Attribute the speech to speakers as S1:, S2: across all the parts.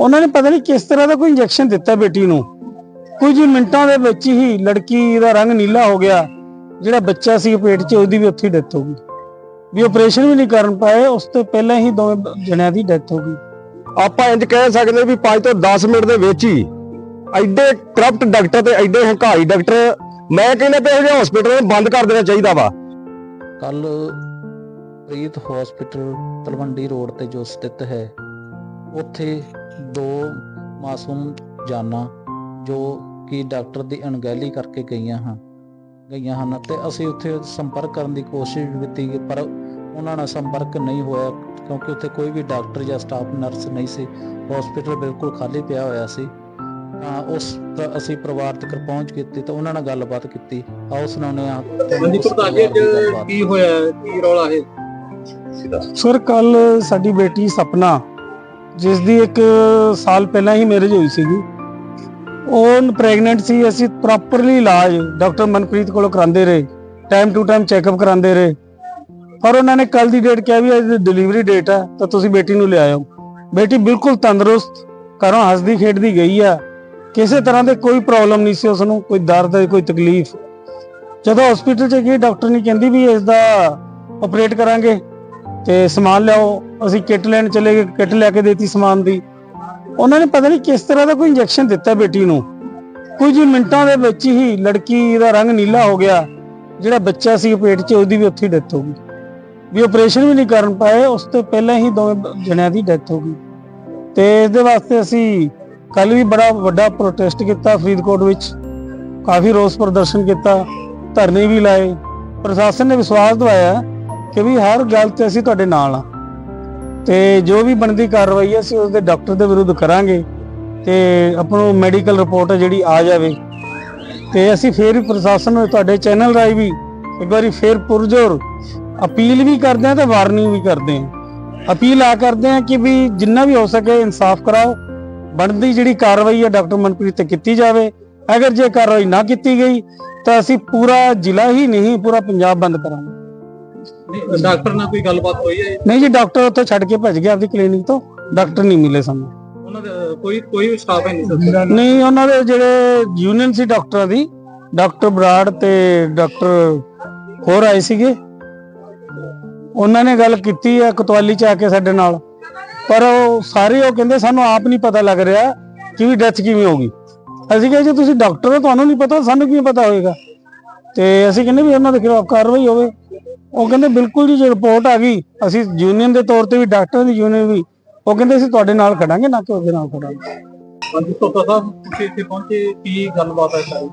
S1: ਉਹਨਾਂ ਨੇ ਪਤਾ ਨਹੀਂ ਕਿਸ ਤਰ੍ਹਾਂ ਦਾ ਕੋਈ ਇੰਜੈਕਸ਼ਨ ਦਿੱਤਾ ਬੇਟੀ ਨੂੰ। ਕੁਝ ਮਿੰਟਾਂ ਦੇ ਵਿੱਚ ਹੀ ਲੜਕੀ ਦਾ ਰੰਗ ਨੀਲਾ ਹੋ ਗਿਆ। ਜਿਹੜਾ ਬੱਚਾ ਸੀ ਪੇਟ 'ਚ ਉਹਦੀ ਵੀ ਉੱਥੇ ਡੈਥ ਹੋ ਗਈ। ਵੀ ਆਪਰੇਸ਼ਨ ਵੀ ਨਹੀਂ ਕਰਨ ਪਾਏ ਉਸ ਤੋਂ ਪਹਿਲਾਂ ਹੀ ਦੋਵੇਂ ਜਣਿਆਂ ਦੀ ਡੈਥ ਹੋ ਗਈ।
S2: ਆਪਾਂ ਇੰਜ ਕਹਿ ਸਕਦੇ ਵੀ 5 ਤੋਂ 10 ਮਿੰਟ ਦੇ ਵਿੱਚ ਹੀ ਐਡੇ ਕਰਪਟ ਡਾਕਟਰ ਤੇ ਐਡੇ ਹੰਕਾਰੀ ਡਾਕਟਰ ਮੈਂ ਕਹਿੰਦਾ ਵੀ ਇਹ ਜਿਹੇ ਹਸਪੀਟਲ ਨੂੰ ਬੰਦ ਕਰ ਦੇਣਾ ਚਾਹੀਦਾ ਵਾ।
S3: ਕੱਲ ਪ੍ਰੀਤ ਹਸਪੀਟਲ ਤਲਵੰਡੀ ਰੋਡ ਤੇ ਜੋ ਸਥਿਤ ਹੈ ਉੱਥੇ ਦੋ ਮਾਸੂਮ ਜਾਨਾਂ ਜੋ ਕਿ ਡਾਕਟਰ ਦੀ ਅਣਗਹਿਲੀ ਕਰਕੇ ਗਈਆਂ ਹਨ ਗਈਆਂ ਹਨ ਤੇ ਅਸੀਂ ਉੱਥੇ ਸੰਪਰਕ ਕਰਨ ਦੀ ਕੋਸ਼ਿਸ਼ ਵੀ ਕੀਤੀ ਪਰ ਉਹਨਾਂ ਨਾਲ ਸੰਪਰਕ ਨਹੀਂ ਹੋਇਆ ਕਿਉਂਕਿ ਉੱਥੇ ਕੋਈ ਵੀ ਡਾਕਟਰ ਜਾਂ ਸਟਾਫ ਨਰਸ ਨਹੀਂ ਸੀ ਹਸਪੀਟਲ ਬਿਲਕੁਲ ਖਾਲੀ ਪਿਆ ਹੋਇਆ ਸੀ। ਤਾਂ ਉਸ ਅਸੀਂ ਪਰਿਵਾਰ ਤੱਕ ਪਹੁੰਚ ਕੀਤੀ ਤਾਂ ਉਹਨਾਂ ਨਾਲ ਗੱਲਬਾਤ ਕੀਤੀ। ਆਓ ਸੁਣਾਉਂਦੇ ਹਾਂ
S4: ਹਾਂਜੀ ਪ੍ਰਧਾਨ ਜੀ ਅੱਜ ਕੀ ਹੋਇਆ ਕੀ ਰੌਲਾ ਹੈ
S1: ਸਰ ਕੱਲ ਸਾਡੀ ਬੇਟੀ ਸਪਨਾ ਜਿਸ ਦੀ ਇੱਕ ਸਾਲ ਪਹਿਲਾਂ ਹੀ ਮੈਰਿਜ ਹੋਈ ਸੀਗੀ। ਉਹ ਪ੍ਰੈਗਨੈਂਟ ਸੀ, ਅਸੀਂ ਪ੍ਰੋਪਰਲੀ ਇਲਾਜ ਡਾਕਟਰ ਮਨਪ੍ਰੀਤ ਕੋਲੋਂ ਕਰਾਉਂਦੇ ਰਹੇ ਟਾਈਮ ਟੂ ਟਾਈਮ ਚੈੱਕਅਪ ਕਰਾਉਂਦੇ ਰਹੇ। ਪਰ ਉਹਨਾਂ ਨੇ ਕੱਲ ਦੀ ਡੇਟ ਕਿਹਾ ਵੀ ਅੱਜ ਡਿਲੀਵਰੀ ਡੇਟ ਹੈ ਤਾਂ ਤੁਸੀਂ ਬੇਟੀ ਨੂੰ ਲਿਆਇਓ। ਬੇਟੀ ਬਿਲਕੁਲ ਤੰਦਰੁਸਤ, ਘਰੋਂ ਹੱਸਦੀ ਖੇਡਦੀ ਗਈ ਆ। ਕਿਸੇ ਤਰ੍ਹਾਂ ਦੇ ਕੋਈ ਪ੍ਰੋਬਲਮ ਨਹੀਂ ਸੀ ਉਸ ਨੂੰ ਕੋਈ ਦਰਦ, ਕੋਈ ਤਕਲੀਫ। ਜਦੋਂ ਹਸਪੀਟਲ 'ਚ ਗਈ ਡਾਕਟਰ ਨੇ ਕਹਿੰਦੀ ਵੀ ਇਸ ਦਾ ਆਪਰੇਟ ਕਰਾਂਗੇ ਤੇ ਸਮਾਨ ਲਿਆਓ। ਅਸੀਂ ਕਿੱਟ ਲੈਣ ਚਲੇ ਗਏ, ਕਿੱਟ ਲੈ ਕੇ ਦੇਤੀ ਸਮਾਨ ਦੀ। ਉਹਨਾਂ ਨੇ ਪਤਾ ਨਹੀਂ ਕਿਸ ਤਰ੍ਹਾਂ ਦਾ ਕੋਈ ਇੰਜੈਕਸ਼ਨ ਦਿੱਤਾ ਬੇਟੀ ਨੂੰ। ਕੁਝ ਮਿੰਟਾਂ ਦੇ ਵਿੱਚ ਹੀ ਲੜਕੀ ਦਾ ਰੰਗ ਨੀਲਾ ਹੋ ਗਿਆ। ਜਿਹੜਾ ਬੱਚਾ ਸੀ ਪੇਟ 'ਚ, ਉਹਦੀ ਵੀ ਉੱਥੇ ਡੈਥ ਹੋ ਗਈ। ਵੀ ਆਪਰੇਸ਼ਨ ਵੀ ਨਹੀਂ ਕਰਨ ਪਾਏ, ਉਸ ਤੋਂ ਪਹਿਲਾਂ ਹੀ ਦੋਵੇਂ ਜਣਿਆਂ ਦੀ ਡੈਥ ਹੋ ਗਈ। ਤੇ ਇਸ ਦੇ ਵਾਸਤੇ ਅਸੀਂ ਕੱਲ ਵੀ ਬੜਾ ਵੱਡਾ ਪ੍ਰੋਟੈਸਟ ਕੀਤਾ ਫਰੀਦਕੋਟ ਵਿੱਚ। ਕਾਫੀ ਰੋਸ ਪ੍ਰਦਰਸ਼ਨ ਕੀਤਾ, ਧਰਨੇ ਵੀ ਲਾਏ। ਪ੍ਰਸ਼ਾਸਨ ਨੇ ਵਿਸ਼ਵਾਸ ਦਿਵਾਇਆ ਕਿ ਵੀ ਹਰ ਗੱਲ ਤੇ ਅਸੀਂ ਤੁਹਾਡੇ ਨਾਲ ਆ ਤੇ ਜੋ ਵੀ ਬਣਦੀ ਕਾਰਵਾਈ ਹੈ ਅਸੀਂ ਉਸਦੇ ਡਾਕਟਰ ਦੇ ਵਿਰੁੱਧ ਕਰਾਂਗੇ ਤੇ ਨੂੰ ਮੈਡੀਕਲ ਰਿਪੋਰਟ ਜਿਹੜੀ ਆ ਜਾਵੇ। ਤੇ ਅਸੀਂ ਫੇਰ ਵੀ ਪ੍ਰਸ਼ਾਸਨ ਨੂੰ ਤੁਹਾਡੇ ਚੈਨਲ ਰਾਹੀਂ ਵੀ ਇੱਕ ਵਾਰੀ ਫੇਰ ਪੁਰਜੋਰ ਅਪੀਲ ਵੀ ਕਰਦੇ ਹਾਂ ਤੇ ਵਾਰਨਿੰਗ ਵੀ ਕਰਦੇ ਹਾਂ। ਅਪੀਲ ਆ ਕਰਦੇ ਹਾਂ ਕਿ ਵੀ ਜਿੰਨਾ ਵੀ ਹੋ ਸਕੇ ਇਨਸਾਫ ਕਰਾਓ। ਬਣਦੀ ਜਿਹੜੀ ਕਾਰਵਾਈ ਹੈ ਡਾਕਟਰ ਮਨਪ੍ਰੀਤ ਤੇ ਕੀਤੀ ਜਾਵੇ। ਅਗਰ ਜੇ ਕਾਰਵਾਈ ਨਾ ਕੀਤੀ ਗਈ ਤਾਂ ਅਸੀਂ ਪੂਰਾ ਜ਼ਿਲ੍ਹਾ ਹੀ ਨਹੀਂ, ਪੂਰਾ ਪੰਜਾਬ ਬੰਦ ਕਰਾਂਗੇ।
S4: ਡਾਕਟਰ ਨਾਲ ਕੋਈ ਗੱਲਬਾਤ ਹੋਈ ਹੈ?
S1: ਨਹੀਂ ਜੀ ਡਾਕਟਰ ਉੱਥੇ ਛੱਡ ਕੇ ਭੱਜ ਗਿਆ ਆਪਦੀ ਕਲੀਨਿਕ ਤੋਂ। ਡਾਕਟਰ ਨਹੀਂ ਮਿਲੇ ਸਾਨੂੰ।
S4: ਉਹਨਾਂ ਦਾ ਕੋਈ ਕੋਈ ਸਟਾਫ ਹੈ ਨਹੀਂ ਸਰ
S1: ਨਹੀਂ ਉਹਨਾਂ ਦੇ ਜਿਹੜੇ ਯੂਨੀਅਨ ਸੀ ਡਾਕਟਰਾਂ ਦੀ ਡਾਕਟਰ ਬਰਾੜ ਤੇ ਡਾਕਟਰ ਹੋਰ ਆਏ ਸੀਗੇ। ਉਹਨਾਂ ਨੇ ਗੱਲ ਕੀਤੀ ਆ ਕਤਵਾਲੀ ਚ ਆ ਕੇ ਸਾਡੇ ਨਾਲ। ਪਰ ਉਹ ਸਾਰੇ ਉਹ ਕਹਿੰਦੇ ਸਾਨੂੰ ਆਪ ਨਹੀਂ ਪਤਾ ਲੱਗ ਰਿਹਾ ਕਿ ਵੀ ਡੈਥ ਕਿਵੇਂ ਹੋ ਗਈ। ਅਸੀਂ ਕਿਹਾ ਜੀ ਤੁਸੀਂ ਡਾਕਟਰ ਹੋ ਤੁਹਾਨੂੰ ਨਹੀਂ ਪਤਾ ਸਾਨੂੰ ਕਿਵੇਂ ਪਤਾ ਹੋਏਗਾ? ਤੇ ਅਸੀਂ ਕਹਿੰਦੇ ਵੀ ਉਹਨਾਂ ਦੇ ਖਿਲਾਫ ਕਾਰਵਾਈ ਹੋਵੇ। ਉਹ ਕਹਿੰਦੇ ਬਿਲਕੁਲ ਜੀ ਜੇ ਰਿਪੋਰਟ ਆ ਗਈ ਅਸੀਂ ਯੂਨੀਅਨ ਦੇ ਤੌਰ ਤੇ ਵੀ ਡਾਕਟਰਾਂ ਦੀ ਯੂਨੀਅਨ ਵੀ ਉਹ ਕਹਿੰਦੇ ਅਸੀਂ ਤੁਹਾਡੇ ਨਾਲ ਖੜਾਂਗੇ ਨਾ ਕਿ ਉਹਦੇ ਨਾਲ ਖੜਾਂਗੇ।
S4: ਹਾਂਜੀ ਤੋਤਾ ਸਾਹਿਬ ਤੁਸੀਂ ਇੱਥੇ ਪਹੁੰਚੇ ਕੀ ਗੱਲਬਾਤ ਹੈ ਸਾਰੀ?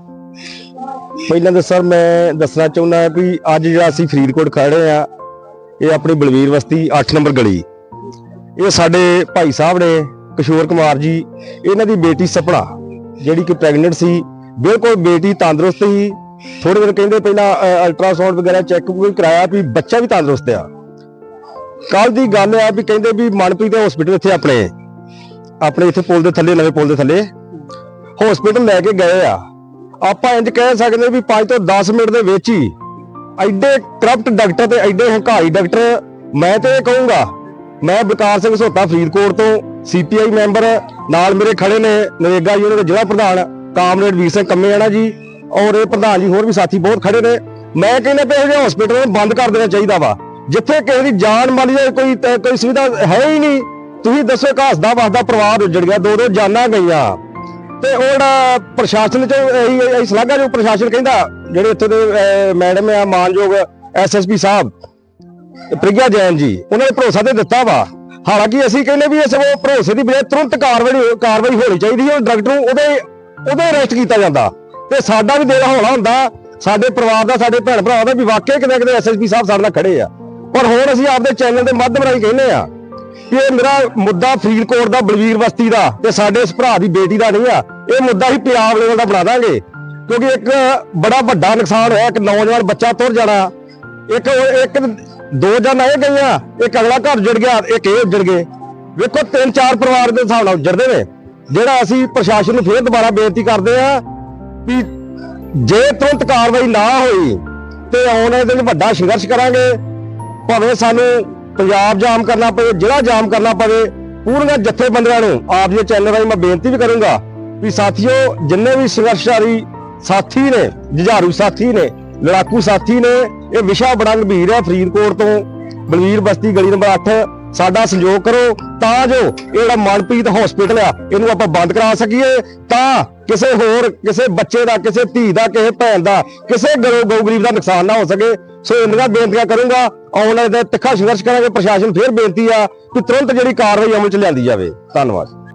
S2: ਪਹਿਲਾਂ ਤਾਂ ਸਰ ਮੈਂ ਦੱਸਣਾ ਚਾਹੁੰਦਾ ਵੀ ਅੱਜ ਜਿਹੜਾ ਅਸੀਂ ਫਰੀਦਕੋਟ ਖੜੇ ਆ ਇਹ ਆਪਣੀ ਬਲਵੀਰ ਬਸਤੀ 8 ਨੰਬਰ ਗਲੀ। ਇਹ ਸਾਡੇ ਭਾਈ ਸਾਹਿਬ ਨੇ ਕਿਸ਼ੋਰ ਕੁਮਾਰ ਜੀ ਇਹਨਾਂ ਦੀ ਬੇਟੀ ਸਪਨਾ ਜਿਹੜੀ ਕਿ ਪ੍ਰੈਗਨੈਂਟ ਸੀ ਬਿਲਕੁਲ ਬੇਟੀ ਤੰਦਰੁਸਤ ਸੀ ਥੋੜੇ ਦਿਨ ਕਹਿੰਦੇ ਪਹਿਲਾਂ ਅਲਟਰਾਸਾਊਂਡ ਵਗੈਰਾ ਚੈੱਕ ਕਰਾਇਆ ਵੀ ਬੱਚਾ ਵੀ ਤੰਦਰੁਸਤ ਆ। ਕੱਲ ਦੀ ਗੱਲ ਆ ਵੀ ਕਹਿੰਦੇ ਵੀ ਮਨਪ੍ਰੀਤ ਦੇ ਹਸਪੀਟਲ ਇੱਥੇ ਆਪਣੇ ਆਪਣੇ ਇੱਥੇ ਪੁਲ ਦੇ ਥੱਲੇ, ਨਵੇਂ ਪੁਲ ਦੇ ਥੱਲੇ। ਹਸਪੀਟਲ ਲੈ ਕੇ ਗਏ ਆ। ਆਪਾਂ ਇੰਜ ਕਹਿ ਸਕਦੇ ਵੀ 5 ਤੋਂ 10 ਮਿੰਟ ਦੇ ਵਿੱਚ ਹੀ ਐਡੇ ਕਰਪਟ ਡਾਕਟਰ ਤੇ ਐਡੇ ਹੰਕਾਰੀ ਡਾਕਟਰ ਮੈਂ ਤੇ ਇਹ ਕਹੂੰਗਾ, ਮੈਂ ਬਕਾਰ ਸਿੰਘ ਸੋਤਾ ਫਰੀਦਕੋਟ ਤੋਂ ਸੀਪੀਆਈ ਮੈਂਬਰ ਨਾਲ ਮੇਰੇ ਖੜੇ ਨੇ ਨਰੇਗਾ ਯੂਨੀਅਨ ਦੇ ਜ਼ਿਲ੍ਹਾ ਪ੍ਰਧਾਨ, ਕਾਮਰੇਡ ਵੀਰ ਸਿੰਘ ਕੰਮੇਆਣਾ ਜੀ। ਔਰ ਇਹ ਪ੍ਰਧਾਨ ਜੀ ਹੋਰ ਵੀ ਸਾਥੀ ਬਹੁਤ ਖੜੇ ਨੇ। ਮੈਂ ਕਹਿੰਦਾ ਵੀ ਇਹੋ ਜਿਹੇ ਹਸਪੀਟਲ ਨੂੰ ਬੰਦ ਕਰ ਦੇਣਾ ਚਾਹੀਦਾ ਵਾ। ਜਿੱਥੇ ਕਿਸੇ ਦੀ ਜਾਨ ਮਾਲੀ ਦਾ ਕੋਈ ਕੋਈ ਸੁਵਿਧਾ ਹੈ ਹੀ ਨਹੀਂ। ਤੁਸੀਂ ਦੱਸੋ ਇੱਕ ਹੱਸਦਾ ਵਸਦਾ ਪਰਿਵਾਰ ਉੱਜੜ ਗਿਆ ਦੋ ਦੋ ਜਾਨਾਂ ਗਈਆਂ। ਤੇ ਉਹ ਜਿਹੜਾ ਪ੍ਰਸ਼ਾਸਨ ਚ ਇਹੀ ਇਹੀ ਜੋ ਪ੍ਰਸ਼ਾਸਨ ਕਹਿੰਦਾ, ਜਿਹੜੇ ਇੱਥੇ ਦੇ ਮੈਡਮ ਆ, ਮਾਨਯੋਗ ਐਸਐਸਪੀ ਸਾਹਿਬ, ਪ੍ਰਿਆ ਜੈਨ ਜੀ, ਉਹਨਾਂ ਨੇ ਭਰੋਸਾ ਤੇ ਦਿੱਤਾ ਵਾ। ਹਾਲਾਂਕਿ ਅਸੀਂ ਕਹਿੰਦੇ ਵੀ ਇਸ ਉਹ ਭਰੋਸੇ ਦੀ ਬਜਾਏ ਤੁਰੰਤ ਕਾਰਵਾਈ ਕਾਰਵਾਈ ਹੋਣੀ ਚਾਹੀਦੀ ਹੈ ਡਾਕਟਰ ਨੂੰ ਉਹਦੇ ਉਹਦੇ ਅਰੈਸਟ ਕੀਤਾ ਜਾਂਦਾ। ਤੇ ਸਾਡਾ ਵੀ ਦਿਲ ਹੌਲਾ ਹੁੰਦਾ। ਸਾਡੇ ਪਰਿਵਾਰ ਦਾ, ਸਾਡੇ ਭੈਣ ਭਰਾ ਦਾ ਵੀ ਵਾਕਿਆ ਕਿਤੇ ਕਿਤੇ ਐਸਐਸਪੀ ਸਾਹਿਬ ਸਾਡੇ ਨਾਲ ਖੜੇ ਆ। ਪਰ ਹੁਣ ਅਸੀਂ ਆਪਦੇ ਚੈਨਲ ਦੇ ਮਾਧਿਅਮ ਰਾਹੀਂ ਕਹਿੰਦੇ ਆ ਕਿ ਇਹ ਮੇਰਾ ਮੁੱਦਾ ਫਰੀਦਕੋਟ ਦਾ, ਬਲਵੀਰ ਬਸਤੀ ਦਾ ਤੇ ਸਾਡੇ ਇਸ ਭਰਾ ਦੀ ਬੇਟੀ ਦਾ ਨਹੀਂ ਆ। ਇਹ ਮੁੱਦਾ ਹੀ ਪੰਜਾਬ ਲੈਵਲ ਦਾ ਬਣਾ ਦਾਂਗੇ। ਕਿਉਂਕਿ ਇੱਕ ਬੜਾ ਵੱਡਾ ਨੁਕਸਾਨ ਹੋਇਆ, ਇੱਕ ਨੌਜਵਾਨ ਬੱਚਾ ਤੁਰ ਜਾਣਾ। ਇੱਕ ਇੱਕ ਦੋ ਜਨ ਇਹ ਗਈਆਂ, ਇੱਕ ਅਗਲਾ ਘਰ ਜੁੜ ਗਿਆ, ਇੱਕ ਇਹ ਉੱਜੜ ਗਏ। ਵੇਖੋ ਤਿੰਨ ਚਾਰ ਪਰਿਵਾਰ ਦੇ ਹਿਸਾਬ ਨਾਲ ਉੱਜੜਦੇ ਨੇ। ਜਿਹੜਾ ਅਸੀਂ ਪ੍ਰਸ਼ਾਸਨ ਨੂੰ ਫੇਰ ਦੁਬਾਰਾ ਬੇਨਤੀ ਕਰਦੇ ਆ ਵੀ ਜੇ ਤੁਰੰਤ ਕਾਰਵਾਈ ਨਾ ਹੋਈ ਤੇ ਆਉਣ ਵਾਲੇ ਦਿਨ ਵੱਡਾ ਸੰਘਰਸ਼ ਕਰਾਂਗੇ, ਭਾਵੇਂ ਸਾਨੂੰ ਪੰਜਾਬ ਜਾਮ ਕਰਨਾ ਪਵੇ, ਜ਼ਿਲ੍ਹਾ ਜਾਮ ਕਰਨਾ ਪਵੇ, ਪੂਰੀਆਂ ਜਥੇਬੰਦੀਆਂ ਨੂੰ ਆਪ ਦੇ ਚੈਨਲ ਰਾਹੀਂ ਮੈਂ ਬੇਨਤੀ ਵੀ ਕਰੂੰਗਾ ਵੀ ਸਾਥੀਓ, ਜਿੰਨੇ ਵੀ ਸੰਘਰਸ਼ਕਾਰੀ ਸਾਥੀ ਨੇ, ਜੁਝਾਰੂ ਸਾਥੀ ਨੇ, ਲੜਾਕੂ ਸਾਥੀ ਨੇ, ਇਹ ਵਿਸ਼ਾ ਬੜਾ ਗੰਭੀਰ ਹੈ ਫਰੀਦਕੋਟ ਤੋਂ, ਬਲਵੀਰ ਬਸਤੀ ਗਲੀ ਨੰਬਰ 8 ਸਾਡਾ ਸਹਿਯੋਗ ਕਰੋ, ਤਾਂ ਜੋ ਇਹ ਜਿਹੜਾ ਮਨਪ੍ਰੀਤ ਹਸਪੀਟਲ ਆ, ਇਹਨੂੰ ਆਪਾਂ ਬੰਦ ਕਰਾ ਸਕੀਏ, ਤਾਂ ਕਿਸੇ ਹੋਰ, ਕਿਸੇ ਬੱਚੇ ਦਾ, ਕਿਸੇ ਧੀ ਦਾ, ਕਿਸੇ ਭੈਣ ਦਾ, ਕਿਸੇ ਗਰੋ ਗਊ ਗਰੀਬ ਦਾ ਨੁਕਸਾਨ ਨਾ ਹੋ ਸਕੇ। ਸੋ ਇਹਨਾਂ ਬੇਨਤੀਆਂ ਕਰੂੰਗਾ, ਆਉਣ ਵਾਲੇ ਦਿਨ ਤਿੱਖਾ ਸੰਘਰਸ਼ ਕਰਾਂਗੇ, ਪ੍ਰਸ਼ਾਸਨ ਫੇਰ ਬੇਨਤੀ ਆ ਕਿ ਤੁਰੰਤ ਜਿਹੜੀ ਕਾਰਵਾਈ ਅਮਲ ਚ ਲਿਆਂਦੀ ਜਾਵੇ। ਧੰਨਵਾਦ।